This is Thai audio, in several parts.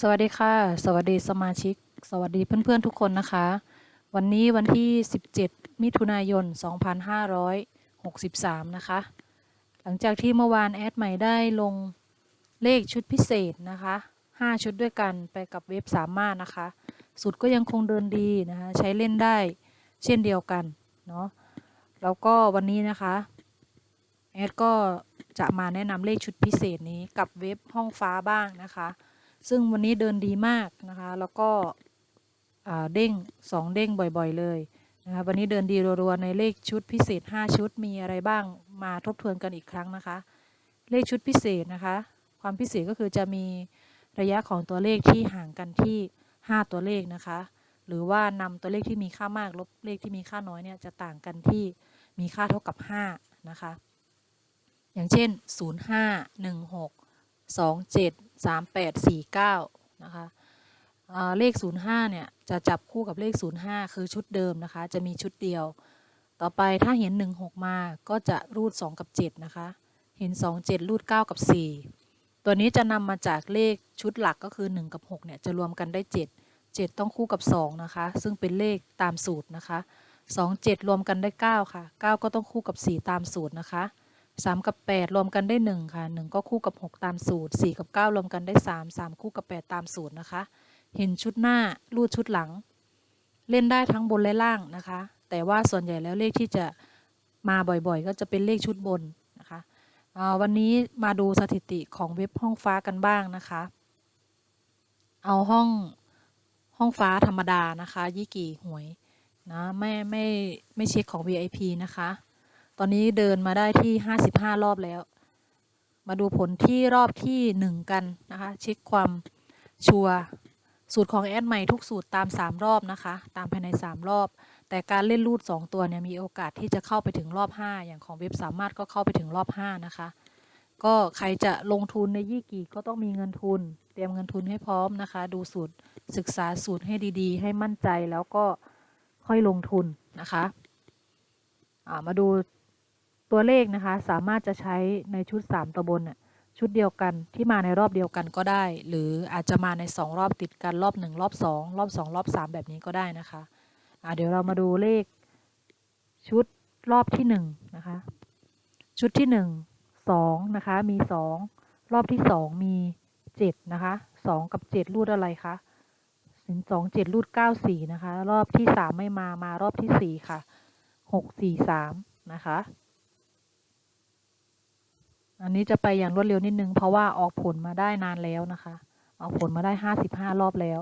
สวัสดีค่ะ สวัสดีสมาชิก สวัสดีเพื่อนๆทุกคนนะคะ วันนี้วันที่ 17 มิถุนายน 2563 นะคะ หลังจากที่เมื่อวานแอดใหม่ได้ลงเลขชุดพิเศษนะคะ 5 ชุดด้วยกันไปกับเว็บสามารถนะคะ สุดก็ยังคงเดินดีนะคะ ใช้เล่นได้เช่นเดียวกันเนาะ แล้วก็วันนี้นะคะแอดก็จะมาแนะนำเลขชุดพิเศษนี้กับเว็บห้องฟ้าบ้างนะคะ ซึ่งวันนี้เดินดีมากนะคะ แล้วก็เด้งสองเด้งบ่อยๆเลยนะคะวันนี้เดินดีรัวๆในเลขชุดพิเศษ 5 ชุดมีอะไรบ้างมาทบทวนกันอีกครั้งนะคะ เลขชุดพิเศษนะคะ ความพิเศษก็คือจะมีระยะของตัวเลขที่ห่างกันที่ 5 ตัวเลขนะคะ หรือว่านำตัวเลขที่มีค่ามากลบเลขที่มีค่าน้อยเนี่ยจะต่างกันที่มีค่าเท่ากับ 5 นะคะ อย่างเช่น 05 16 27 38 49นะคะอ่าเลข 05เนี่ยจะจับคู่กับเลข 05 คือชุดเดิมนะคะ จะมีชุดเดียว ต่อไปถ้าเห็น 16 มาก็จะรูด 2 กับ 7 นะคะ เห็น 2 7 รูด 9 กับ 4 ตัวนี้จะนำมาจากเลขชุดหลักก็คือ 1 กับ 6 เนี่ยจะรวมกันได้ 7 7 ต้องคู่กับ 2 นะคะ ซึ่งเป็นเลขตามสูตรนะคะ 2 7 รวมกันได้ 9 ค่ะ 9 ก็ต้องคู่กับ 4 ตามสูตรนะคะ สามกับแปดรวมกันได้หนึ่งค่ะหนึ่งก็คู่กับหกตามสูตรสี่กับเก้ารวมกันได้สามสามคู่กับแปดตามสูตรนะคะ เห็นชุดหน้ารูดชุดหลัง เล่นได้ทั้งบนและล่างนะคะ แต่ว่าส่วนใหญ่แล้วเลขที่จะมาบ่อยๆ ก็จะเป็นเลขชุดบนนะคะอ่าวันนี้มาดูสถิติของเว็บห้องฟ้ากันบ้างนะคะ เอาห้องห้องฟ้าธรรมดานะคะ ยี่กี่หวยนะไม่ไม่ไม่เช็คของ VIP นะคะ อนนี้เดินมาได้ที่55รอบแล้ว มาดูผลที่รอบที่1กันนะคะ เช็คความชัวร์สูตรของแอดใหม่ทุกสูตรตาม 3 รอบนะคะ ตามภายใน 3 รอบ แต่การเล่นรูด 2 ตัวเนี่ยมีโอกาสที่จะเข้าไปถึงรอบ 5 อย่างของเว็บสามารถก็เข้าไปถึงรอบ 5 นะคะ ก็ใครจะลงทุนในยี่กี่ก็ต้องมีเงินทุน เตรียมเงินทุนให้พร้อมนะคะ ดูสูตรศึกษาสูตรให้ดีๆ ให้มั่นใจแล้วก็ค่อยลงทุนนะคะมาดู ตัวเลขนะคะสามารถจะใช้ในชุด 3ตัวบนชุดเดียวกันที่มาในรอบเดียวกันก็ได้ หรืออาจจะมาใน 2 รอบติดกันรอบ 1 รอบ 2 รอบ 2 รอบ 3 แบบนี้ก็ได้นะคะอ่าเดี๋ยวเรามาดูเลขชุดรอบที่1นะคะชุดที่ 1 2นะคะมี 2 รอบที่ 2 มี 7 นะคะ 2 กับ 7 รูดอะไรคะสิน2 7รูด9 4นะคะ รอบที่3ไม่มา มารอบที่4ค่ะ6 4 3นะคะ อันนี้จะไปอย่างรวดเร็วนิดนึง เพราะว่าออกผลมาได้นานแล้วนะคะ ออกผลมาได้ห้าสิบห้ารอบแล้ว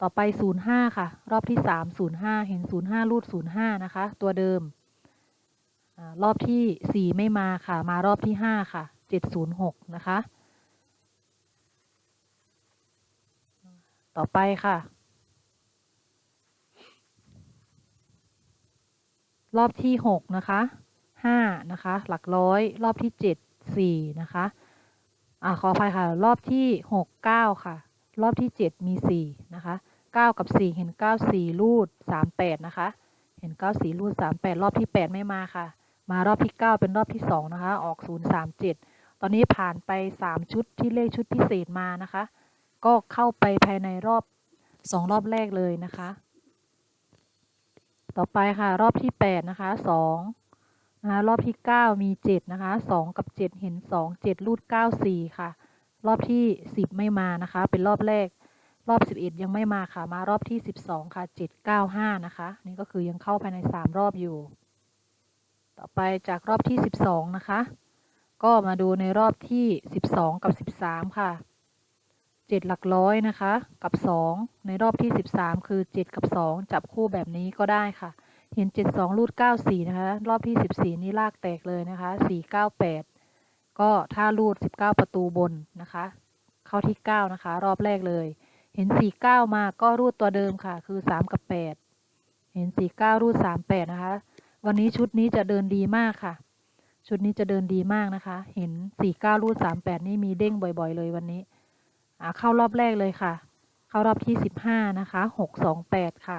ต่อไปศูนย์ห้าค่ะ รอบที่สามศูนย์ห้าเห็นศูนย์ห้ารูดศูนย์ห้านะคะ ตัวเดิมอรอบที่สี่ไม่มาค่ะ มารอบที่ห้าค่ะเจ็ดศูนย์หกนะคะ ต่อไปค่ะ รอบที่หกนะคะ ห้านะคะ หลักร้อย รอบที่เจ็ดสี่นะคะอ่าขออภัยค่ะ รอบที่หกเก้าค่ะ รอบที่เจ็ดมีสี่นะคะเก้ากับสี่เห็นเก้าสี่รูดสามแปดนะคะ เห็นเก้าสี่รูดสามแปดรอบที่แปดไม่มาค่ะ มารอบที่เก้าเป็นรอบที่สองนะคะ ออกศูนย์สามเจ็ดตอนนี้ผ่านไปสามชุดที่เลขชุดพิเศษมานะคะ ก็เข้าไปภายในรอบสองรอบแรกเลยนะคะ ต่อไปค่ะ รอบที่แปดนะคะสอง นะคะรอบที่เก้ามีเจ็ดนะคะสองกับเจ็ดเห็นสองเจ็ดรูดเก้าสี่ค่ะ รอบที่สิบไม่มานะคะ เป็นรอบแรก รอบสิบเอ็ดยังไม่มาค่ะ มารอบที่สิบสองค่ะเจ็ดเก้าห้านะคะ นี่ก็คือยังเข้าภายในสามรอบอยู่ ต่อไปจากรอบที่สิบสองนะคะ ก็มาดูในรอบที่สิบสองกับสิบสามค่ะเจ็ดหลักร้อยนะคะ กับสองในรอบที่สิบสามคือเจ็ดกับสองจับคู่แบบนี้ก็ได้ค่ะ เห็นเจ็ดสองรูดเก้าสี่นะคะ รอบที่สิบสี่นี่ลากแตกเลยนะคะสี่เก้าแปดก็ถ้ารูดสิบเก้าประตูบนนะคะ เข้าที่เก้านะคะ รอบแรกเลย เห็นสี่เก้ามาก็รูดตัวเดิมค่ะ คือสามกับแปดเห็นสี่เก้ารูดสามแปดนะคะ วันนี้ชุดนี้จะเดินดีมากค่ะ ชุดนี้จะเดินดีมากนะคะ เห็นสี่เก้ารูดสามแปดนี่มีเด้งบ่อย ๆ เลยวันนี้อ่าเข้ารอบแรกเลยค่ะ เข้ารอบที่สิบห้านะคะหกสองแปดค่ะ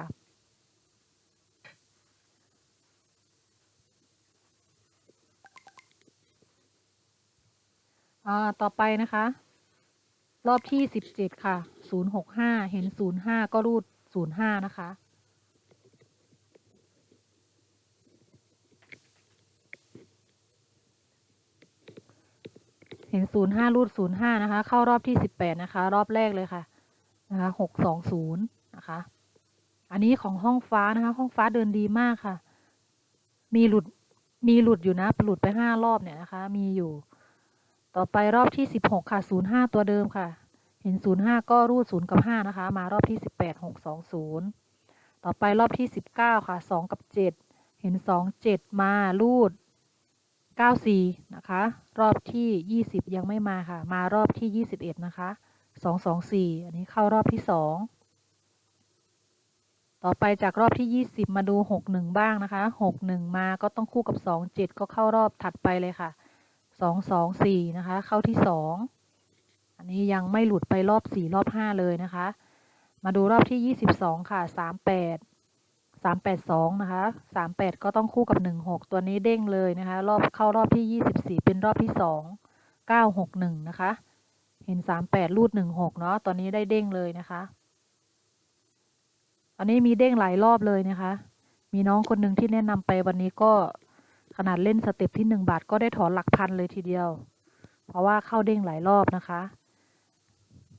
อ่าต่อไปนะคะ รอบที่สิบเจ็ดค่ะศูนย์หกห้าเห็นศูนย์ห้าก็รูดศูนย์ห้านะคะเห็นศูนย์ห้ารูดศูนย์ห้านะคะ เข้ารอบที่สิบแปดนะคะ รอบแรกเลยค่ะ นะคะหกสองศูนย์นะคะ อันนี้ของห้องฟ้านะคะ ห้องฟ้าเดินดีมากค่ะ มีหลุด มีหลุดอยู่นะ หลุดไปห้ารอบเนี่ยนะคะ มีอยู่ ต่อไปรอบที่สิบหกค่ะศูนย์ห้าตัวเดิมค่ะ เห็นศูนย์ห้าก็รูดศูนย์กับห้านะคะ มารอบที่สิบแปดหกสองศูนย์ต่อไปรอบที่สิบเก้าค่ะสองกับเจ็ดเห็นสองเจ็ดมารูดเก้าสี่นะคะ รอบที่ยี่สิบยังไม่มาค่ะ มารอบที่ยี่สิบเอ็ดนะคะสองสองสี่อันนี้เข้ารอบที่สองต่อไปจากรอบที่ยี่สิบมาดูหกหนึ่งบ้างนะคะหกหนึ่งมาก็ต้องคู่กับสองเจ็ดก็เข้ารอบถัดไปเลยค่ะ สองสองสี่นะคะ เข้าที่สองอันนี้ยังไม่หลุดไปรอบสี่รอบห้าเลยนะคะ มาดูรอบที่ยี่สิบสองค่ะสามแปดสามแปดสองนะคะสามแปดก็ต้องคู่กับหนึ่งหกตัวนี้เด้งเลยนะคะ รอบเข้ารอบที่ยี่สิบสี่เป็นรอบที่สองเก้าหกหนึ่งนะคะ เห็นสามแปดรูดหนึ่งหกเนาะตอนนี้ได้เด้งเลยนะคะอันนี้มีเด้งหลายรอบเลยนะคะ มีน้องคนหนึ่งที่แนะนำไปวันนี้ก็ ขนาดเล่นสเต็ปที่หนึ่งบาทก็ได้ถอนหลักพันเลยทีเดียว เพราะว่าเข้าเด้งหลายรอบนะคะ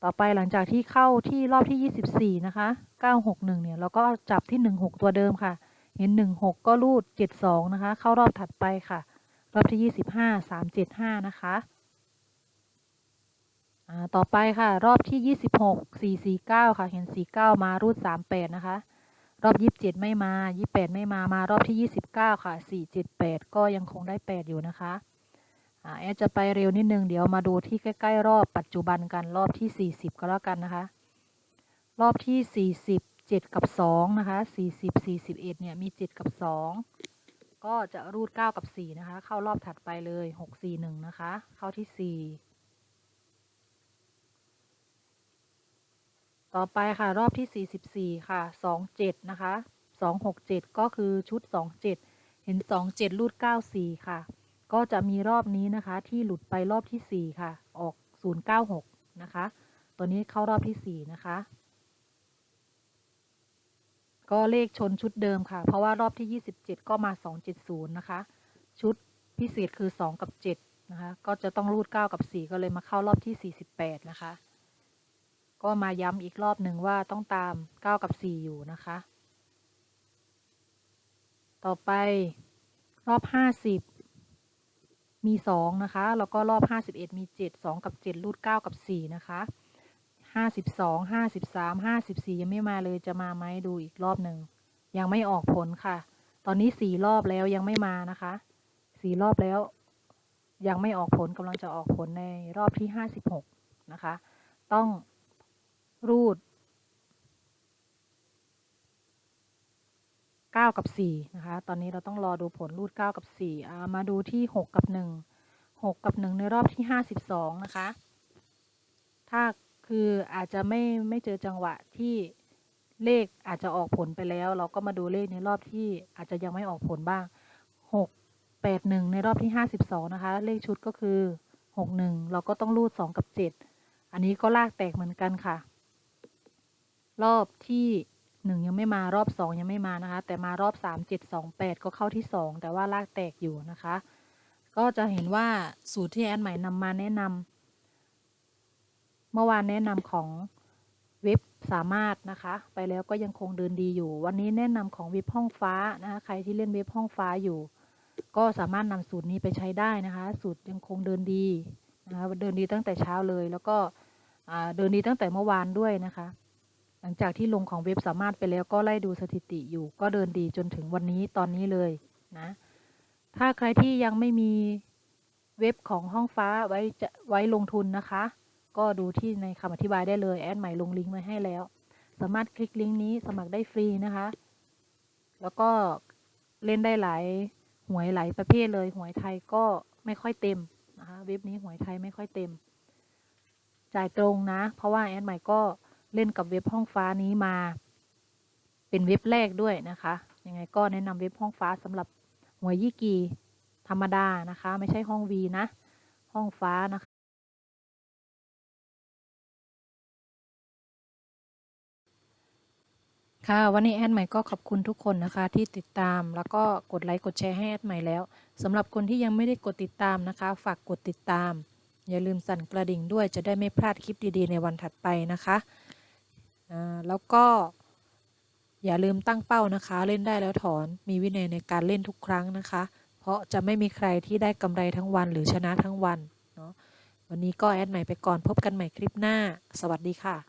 ต่อไปหลังจากที่เข้าที่รอบที่ 24 นะคะ 961 เนี่ยเราก็จับที่ 16 ตัวเดิมค่ะ เห็น 16 ก็รูด 72 นะคะ เข้ารอบถัดไปค่ะ รอบที่ 25 375 นะคะต่อไปค่ะ รอบที่ 26 449 ค่ะ เห็น 49 มารูด 38 นะคะ รอบ27ไม่มา28ไม่มา มารอบที่29ค่ะ478ก็ยังคงได้8อยู่นะคะแอดจะไปเร็วนิดนึง เดี๋ยวมาดูที่ใกล้ ๆ รอบปัจจุบันกันรอบที่ 40 ก็แล้วกันนะคะ รอบที่ 40 7 กับ 2 นะคะ 40 41 เนี่ย มี 7 กับ 2 ก็จะรูด 9 กับ 4 นะคะ เข้ารอบถัดไปเลย 6 4 1 นะคะ เข้าที่ 4 ต่อไปค่ะรอบที่ 44 ค่ะ 27 นะคะ 267 ก็คือชุด 27 เห็น 27 รูด 94 ค่ะ ก็จะมีรอบนี้นะคะที่หลุดไปรอบที่ 4 ค่ะ ออก 096 นะคะ ตัวนี้เข้ารอบที่ 4 นะคะ ก็เลขชนชุดเดิมค่ะ เพราะว่ารอบที่ 27 ก็มา 270 นะคะ ชุดพิเศษคือ 2 กับ 7 นะคะ ก็จะต้องรูด 9 กับ 4 ก็เลยมาเข้ารอบที่ 48 นะคะ ก็มาย้ำอีกรอบหนึ่งว่าต้องตาม 9 กับ 4 อยู่นะคะ ต่อไปรอบ 50 มี 2 นะคะ แล้วก็รอบ 51 มี 7 2 กับ 7 รูด 9 กับ 4 นะคะ52 53 54 ยังไม่มาเลยจะมาไหมดูอีกรอบหนึ่ง ยังไม่ออกผลค่ะ ตอนนี้4รอบแล้วยังไม่มานะคะ4รอบแล้ว ยังไม่ออกผลกำลังจะออกผลในรอบที่ 56 นะคะ ต้อง รูด9กับ4นะคะ ตอนนี้เราต้องรอดูผลรูด9กับ4อ่ามาดูที่ 6 กับ 1 6 กับ 1 ในรอบที่ 52 นะคะ ถ้าคืออาจจะไม่ไม่เจอจังหวะที่เลขอาจจะออกผลไปแล้ว เราก็มาดูเลขในรอบที่อาจจะยังไม่ออกผลบ้าง 6 8 1 ในรอบที่ 52 นะคะ เลขชุดก็คือ 6 1 เราก็ต้องรูด 2 กับ 7 อันนี้ก็ลากแตกเหมือนกันค่ะ รอบที่หนึ่งยังไม่มารอบสองยังไม่มานะคะ แต่มารอบสามเจ็ดสองแปดก็เข้าที่สองแต่ว่าลากแตกอยู่นะคะ ก็จะเห็นว่าสูตรที่แอนใหม่นำมาแนะนำเมื่อวานแนะนำของเว็บสามารถนะคะ ไปแล้วก็ยังคงเดินดีอยู่ วันนี้แนะนำของเว็บห้องฟ้านะคะใครที่เล่นเว็บห้องฟ้าอยู่ ก็สามารถนำสูตรนี้ไปใช้ได้นะคะ สูตรยังคงเดินดีนะคะเดินดีตั้งแต่เช้าเลย แล้วก็เดินดีตั้งแต่เมื่อวานด้วยนะคะ หลังจากที่ลงของเว็บสามารถไปแล้วก็ไล่ดูสถิติอยู่ ก็เดินดีจนถึงวันนี้ตอนนี้เลยนะ ถ้าใครที่ยังไม่มีเว็บของห้องฟ้าไว้จะไว้ลงทุนนะคะ ก็ดูที่ในคำอธิบายได้เลย แอดใหม่ลงลิงก์ไว้ให้แล้ว สามารถคลิกลิงก์นี้สมัครได้ฟรีนะคะ แล้วก็เล่นได้หลายหวยหลายประเภทเลย หวยไทยก็ไม่ค่อยเต็มนะคะ เว็บนี้หวยไทยไม่ค่อยเต็ม จ่ายตรงนะ เพราะว่าแอดใหม่ก็ เล่นกับเว็บห้องฟ้านี้มา เป็นเว็บแรกด้วยนะคะ ยังไงก็แนะนำเว็บห้องฟ้าสำหรับหัวยี่กีธรรมดานะคะ ไม่ใช่ห้องวีนะ ห้องฟ้านะคะ ค่ะวันนี้แอดใหม่ก็ขอบคุณทุกคนนะคะ ที่ติดตามแล้วก็กดไลค์กดแชร์ให้แอดใหม่แล้วสำหรับคนที่ยังไม่ได้กดติดตามนะคะ ฝากกดติดตาม อย่าลืมสั่นกระดิ่งด้วยจะได้ไม่พลาดคลิปดีๆในวันถัดไปนะคะ แล้วก็อย่าลืมตั้งเป้านะคะ เล่นได้แล้วถอนมีวินัยในการเล่นทุกครั้งนะคะ เพราะจะไม่มีใครที่ได้กำไรทั้งวันหรือชนะทั้งวันเนาะวันนี้ก็แอดใหม่ไปก่อนพบกันใหม่คลิปหน้า สวัสดีค่ะ